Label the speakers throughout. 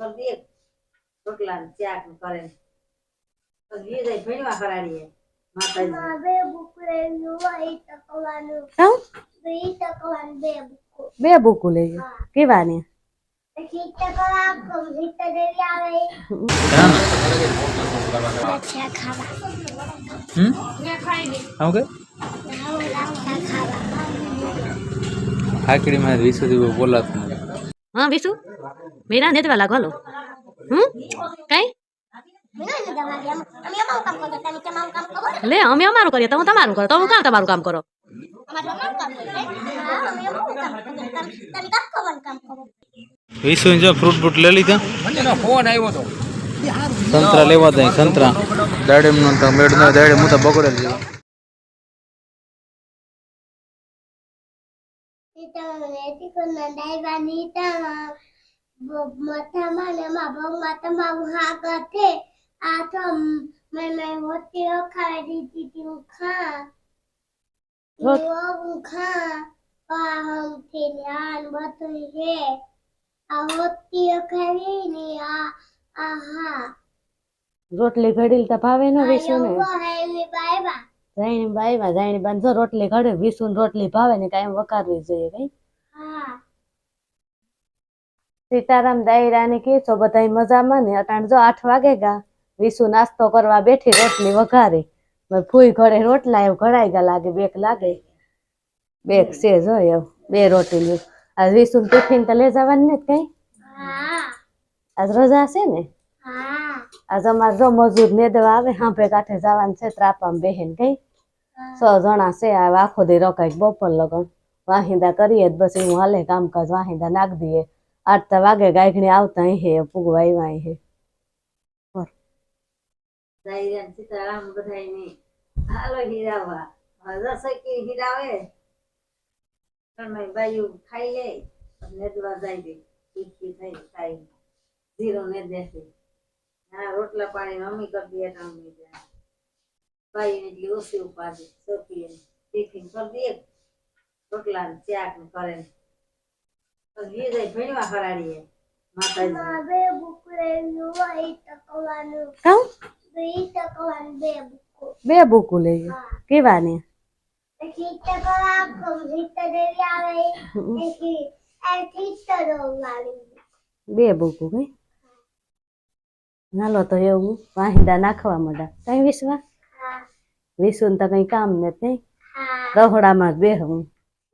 Speaker 1: કરી દઈએ રોટલા ને ચાક ને કરે પછી એ જાય ભણવા કરાડીએ માતાજી
Speaker 2: બે બુક લેવી હોય તો કવાનું
Speaker 3: કાં
Speaker 2: બે ટકવાનું બે બુક
Speaker 3: બે બુકો લઈ કેવાની
Speaker 2: પછી ટકવા કમ્પ્લીટ દેવી આવે છે ખાવા
Speaker 4: હમ આવું કે
Speaker 2: ખાવા
Speaker 4: હાકડીમાં વીસ સુધી બોલાતું નથી
Speaker 3: હા વિશુ? મેરા નેતવા લાગો હાલો. હમ? કઈ? લે અમે અમારું કરીએ તમે તમારું કરો તમે કાં કામ તમારું કામ કરો?
Speaker 4: વિશુ જો ફ્રૂટ ફ્રૂટ લઈ લીધા.
Speaker 5: ફોન આવ્યો તો
Speaker 4: સંતરા લેવા દે સંતરા. દાડે નો તો મેડ નો દાડે હું તો બગડેલ છે.
Speaker 2: મથામાં ને એમાં ભગમાં તમારું હા કરતે આ તો મેં મેં હોતી ખાઈ દીધી હતી હું ખા
Speaker 3: રોટ-
Speaker 2: હું ખા પાહમ થી જ્ઞાન બધું છે આ હોતી ખાવી ને આ આહા
Speaker 3: રોટલી ઘડી તો ભાવે ન વિશુ ને
Speaker 2: એવું હે મે બાયબા
Speaker 3: જાણી બાઈમાં જાણી બાંધો રોટલી ઘડે વિશુ ને રોટલી ભાવે ને કાંઈ વકારવી જોઈએ કઈ
Speaker 2: હા
Speaker 3: સીતારામ દાયરા ને કે છો બધા મજામાં ને અટાણ જો આઠ વાગે ગા વિશુ નાસ્તો કરવા બેઠી રોટલી વઘારી મેં ફૂઈ ઘડે રોટલા એવું ઘડાઈ ગયા લાગે બેક લાગે બેક છે જો એવું બે રોટલી આ વિશુ ટિફિન તો લઈ જવાની ને કઈ
Speaker 2: હા
Speaker 3: આજ રજા છે ને
Speaker 2: હા
Speaker 3: આજ અમારે જો મજૂર ને દેવા આવે હાંભે કાંઠે જવાનું છે ત્રાપામાં બેહેન કઈ સો જણા છે આ આખો દી રોકાઈ બપોર લગન વાહિંદા કરીએ જ, બસ હું હાલે કામકાજ, વાહિંદા નાખ દઈએ. આઠતા વાગે ગાયઘણી આવતા અહીં હે પૂગવા આવ્યા હે.
Speaker 1: દાયરા ને સીતારામ બધાયને. હાલો હીરાવા. રસોઈ કે હીરાવે. ત્રણેય બાયું ખાઈ લે. નેદવા જાય દે ઈચ્છી જીરો ને દેશે. હા રોટલા પાણી મમ્મી કરી દે, એટલે મમ્મી જાય બાઈ એટલી ઓછી ઉપાધિ સોપીએ ટિફિન કરી દઈએ રોટલા ને ચાક ને કરે એ જાય ભણવા કરાડીએ માતાજી.
Speaker 2: બે બુક લેવી હોય તો કવાનું
Speaker 3: કાં
Speaker 2: બે ટકવાનું બે બુક.
Speaker 3: બે બુકો લઈ કેવાની?
Speaker 2: પછી ટકવા કમ્પ્લીટ દેવી આવે પછી એથી તરવાની
Speaker 3: બે બુકો કઈ હાલો તો એવું વાહિંદા નાખવા માંડા કઈ વિશ્વા
Speaker 2: વિશ્વ
Speaker 3: વિશુ ને તો કઈ કામ ને કઈ
Speaker 2: હા.
Speaker 3: રહોડામાં જ બેહવું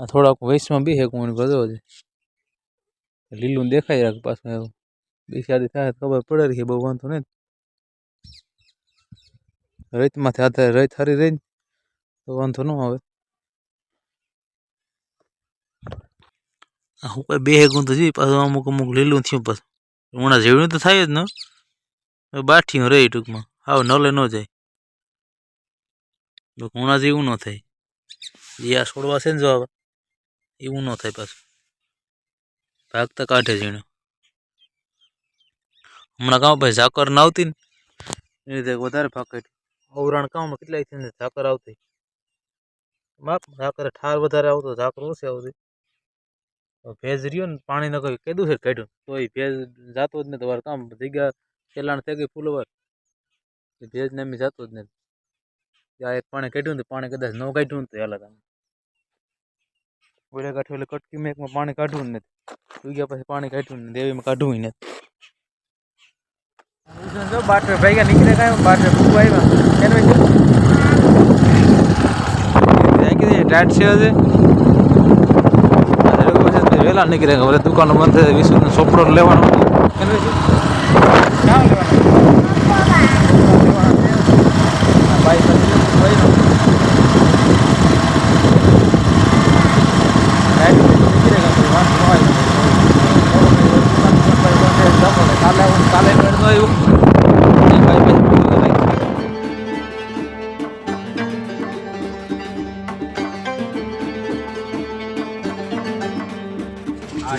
Speaker 4: આ થોડાક વયસમાં બે હેકું એને ગયો છે. લીલું દેખાય રાખ પાછું એવું. બે શાદી થાય ખબર પડે રહી બહુ વાંધો નહીં રૈતમાંથી હાથે રૈત હારી રહી તો વાંધો ન આવે. હું કઈ બે હેકું તો જી પાછું અમુક અમુક લીલું થયું પાછું. હમણાં જેવડું તો થાય જ ને. બાઠી રહી ટૂંકમાં. હાવ નલે ન જાય. હમણાં જેવું ન થાય. જે આ છોડવા છે ને જો આવા એવું ન થાય પાછું ભાગતા કાઢે ઝીણું હમણાં કામ ભાઈ ઝાકર ના આવતી ને એ રીતે વધારે ભાગ કાઢ્યું અવરાણ કામમાં કેટલાય થઈને ઝાકર આવતી બાપ ઝાકર ઠાર વધારે આવતો ઝાકર ઓછી આવતી તો ભેજ રહ્યો ને પાણી ન કોઈ કીધું છે કાઢ્યું તો એ ભેજ જાતો જ નહીં તમારે કામ જગ્યા પેલાણ થઈ ગઈ ફૂલ વાર ભેજ ને એમ જતો જ નથી ત્યાં એક પાણી કાઢ્યું ને તો પાણી કદાચ ન કાઢ્યું ને તો હાલ કામ ઓલા કાઢ્યું એટલે કટકી મેં એકમાં પાણી કાઢવું જ નથી. ગયા પછી પાણી કાઢ્યું નથી દેવીમાં કાઢવું નથી. જો બાટરે ભાઈ ગયા નીકળે કાંઈ બાટરે ફૂગવા આવ્યા. એને ટાઈટ છે હજી? વહેલા નીકળે દુકાનો બંધ થાય વિશ્વ સોપડો લેવાનો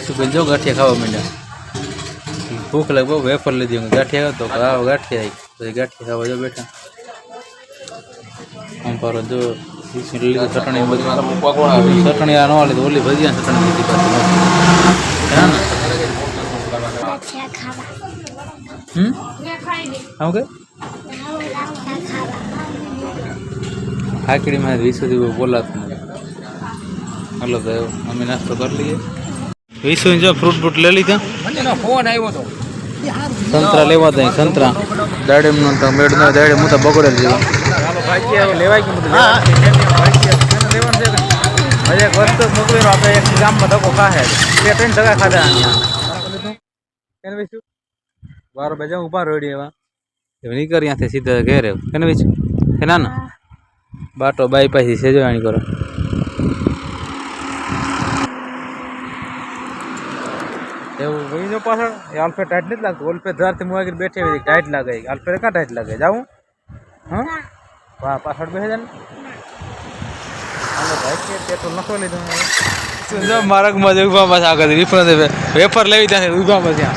Speaker 4: ઈશુબેન જો ગાંઠિયા ખાવા માંડ્યા ભૂખ લાગે બહુ વેફર લીધી હું ગાંઠિયા હતો આવો ગાંઠિયા આવી પછી ગાંઠિયા ખાવા જો બેઠા આમ પર જો ઈસુ લીધું ચટણી બધી ચટણી આ ન લીધું ઓલી ભજીયા ચટણી લીધી પાછી હા ને
Speaker 6: ગાંઠિયા ખાવા
Speaker 4: હમ આમ કે
Speaker 6: ગાંઠિયા ખાવા
Speaker 4: હાકડીમાં વીસ સુધી બહુ બોલાતું નથી હાલો તો અમે નાસ્તો કરી લઈએ વીસો જો ફ્રૂટ ફ્રૂટ લઈ લીધા.
Speaker 2: ફોન આવ્યો તો.
Speaker 4: સંતરા લેવા દે સંતરા. દાડેમ નો તો મેળ નો દાડે હું તો બગડે જ
Speaker 2: ચાલો ભાગ્ય લેવાય કે બધું લેવાનું છે હજી એક વસ્તુ મોકલેલો આપણે એક ગામમાં ધક્કો ખાહે. બે ત્રણ ટકા ખાધા કેને બાર બજા ઊભા રોડી એવા.
Speaker 4: નીકળ ત્યાંથી સીધા ઘેરે. કેને વેચું કે ના ના. બાટો બાઈ પાછી સેજવાણી કરો.
Speaker 2: એવું ભાઈ જો પાછળ એ આલ્ફે ટાઈટ નથી લાગતું ઓલ્ફે ધારથી મુવા કરી બેઠી હોય ટાઈટ લાગે આલ્ફે ક્યાં ટાઈટ લાગે જાઉં હા પા પાછળ બેસી જાય હાલો ભાઈ કે પેટ્રોલ નખો લીધું
Speaker 4: માર્ગમાં જ ઉભા પાછા આગળ રિફર વેફર લેવી ત્યાંથી ઉભા પછી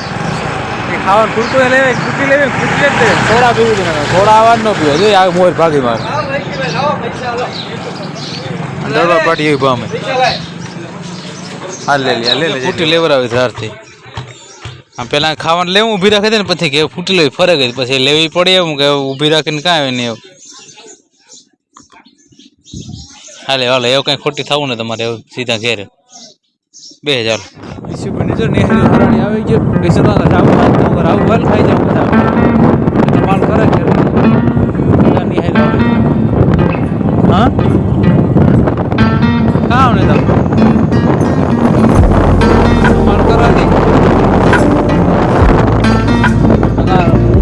Speaker 2: એ ખાવાનું પૂરતું લેવે કુટી લેવે કુટી જ લેવે
Speaker 4: થોડા પીવું હતું ને થોડા આવાજ ન પીવો જોઈએ આ મોર ભાગી મારે દરબાર પાટી ઉભા અમે હા લે લે લે લે ફૂટી લેવરાવી ધારથી આમ પેલા ખાવાનું લેવું, ઊભી રાખે ને પછી કે ફૂટી લેવી ફરક જ પછી લેવી પડે એવું કે ઊભી રાખીને કાંઈ આવે નહીં એવું હાલે હાલે, એવું કઈ ખોટી થવું ને તમારે સીધા ઘેરે. બે હજાર. આવી ગયો રાવું રાવું ખાઈ જાવ બધા.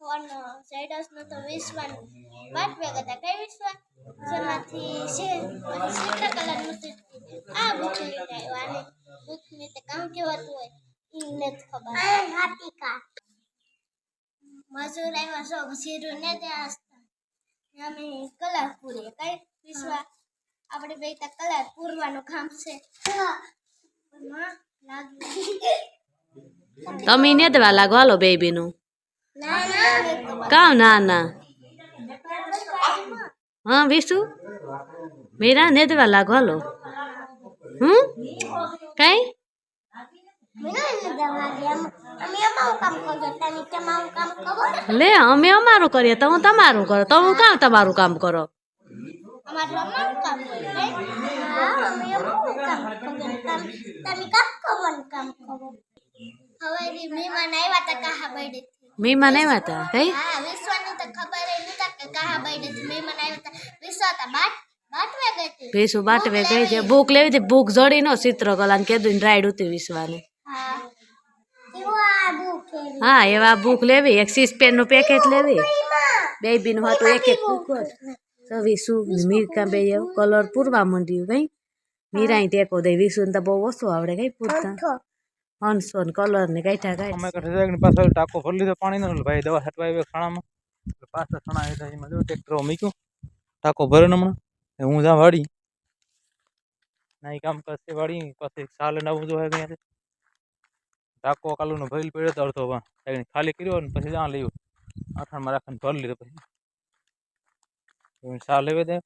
Speaker 6: સાઈડસ નો તો વિશ્વાન વાત ભેગા હતા કઈ વિશ્વાન? જેમાંથી છે છે આ બુક લઈને આવ્યો બુક ને તે કામ કેવાતું હોય ઈ નથી ખબર. હાતિકા મજૂર આવ્યા છો શીરું ને ત્યાં હસતા અમે કલર પૂરીએ કઈ? વિશ્વા આપણે બે તો કલર પૂરવાનું કામ છે.
Speaker 7: તમે ને દવા લાગો હાલો બેબીનું.
Speaker 6: ના ના
Speaker 7: ના હા વિશુ મીરા નેદવા લાગો, હાલો. હમ? કઈ?
Speaker 6: તમે
Speaker 7: લે, અમે અમારું કરીએ, તો હું તમારું કરો. તમે કામ તમારું કામ કરો?
Speaker 6: તમે તમે હવે મહેમાન આવ્યા તા કાહા બૈડે
Speaker 7: મહેમાન આવ્યા હતા કઈ
Speaker 6: હા વિશ્વાની તો ખબર નતા કે કાહા બૈડે મહેમાન આવ્યા તા. વિશ્વા તા બાટ બાટવે ગઈ હતી.
Speaker 7: ભેસું બાટવે ગઈ છે ભૂખ લેવી હતી ભૂખ જડી નો ચિત્રકલા ને કીધું રાઈડ હતી વિશ્વાને.
Speaker 6: હા.
Speaker 7: એવા ભૂખ લેવી એક સીસ પેનનું પેકેટ લેવી. બેબી નું હતું એક એક ફૂકટ તો વિશુ ને મીરકા બે કલર પૂરવા માંડ્યું કઈ મીરાઈ ટેકો દે વિશુ ને તો બહુ ઓછું આવડે કઈ પૂરતા. હંસો ને કલર ને કાઢા કાઢ
Speaker 2: અમે કઠે પાછો ટાંકો ભરી લીધો, પાણીનો ભાઈ દવા છટવા આવ્યો ખાણામાં. પાછા છણા આવ્યા એમાં જો ટ્રેક્ટર મૂક્યું. ટાંકો ભરે હમણાં. હું જા વાડી. ના એ કામ કરશે વાડી, પછી સાલે નવું જો હોય અહીંયા ટાંકો કાલુનો ભરેલ પડ્યો તો અડધો ખાલી કર્યો ને પછી ત્યાં લઈ આઠામાં રાખીને ભરી લીધો પછી. સા લેવે દે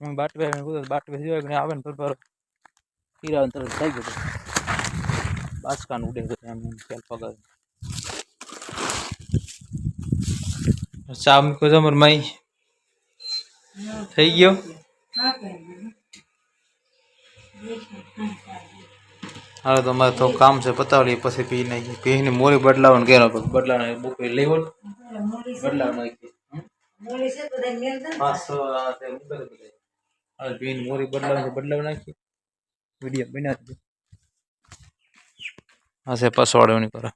Speaker 2: હું બાટવે બાટવે આવે ને બરાબર હીરા તરફ થઈ ગયો. બાસકાન ઉડે છે એમ એમ ખ્યાલ પગાર ચા મૂકો જમર માઈ થઈ ગયો હવે તમારે તો કામ છે પતાવલી પછી પી નાખી પીને મોરી બદલાવાનું કેરો બદલાવાનું બુક લેવો બદલાવાનું
Speaker 1: મોડી છે બધા મેલ દે ને.
Speaker 2: પાંચસો આ તે મૂકે દે બધા.
Speaker 4: આ પીન મોરી બદલાવી બદલાવી નાખી વિડીયો બનાવી આ છે પસવાડવાની કરે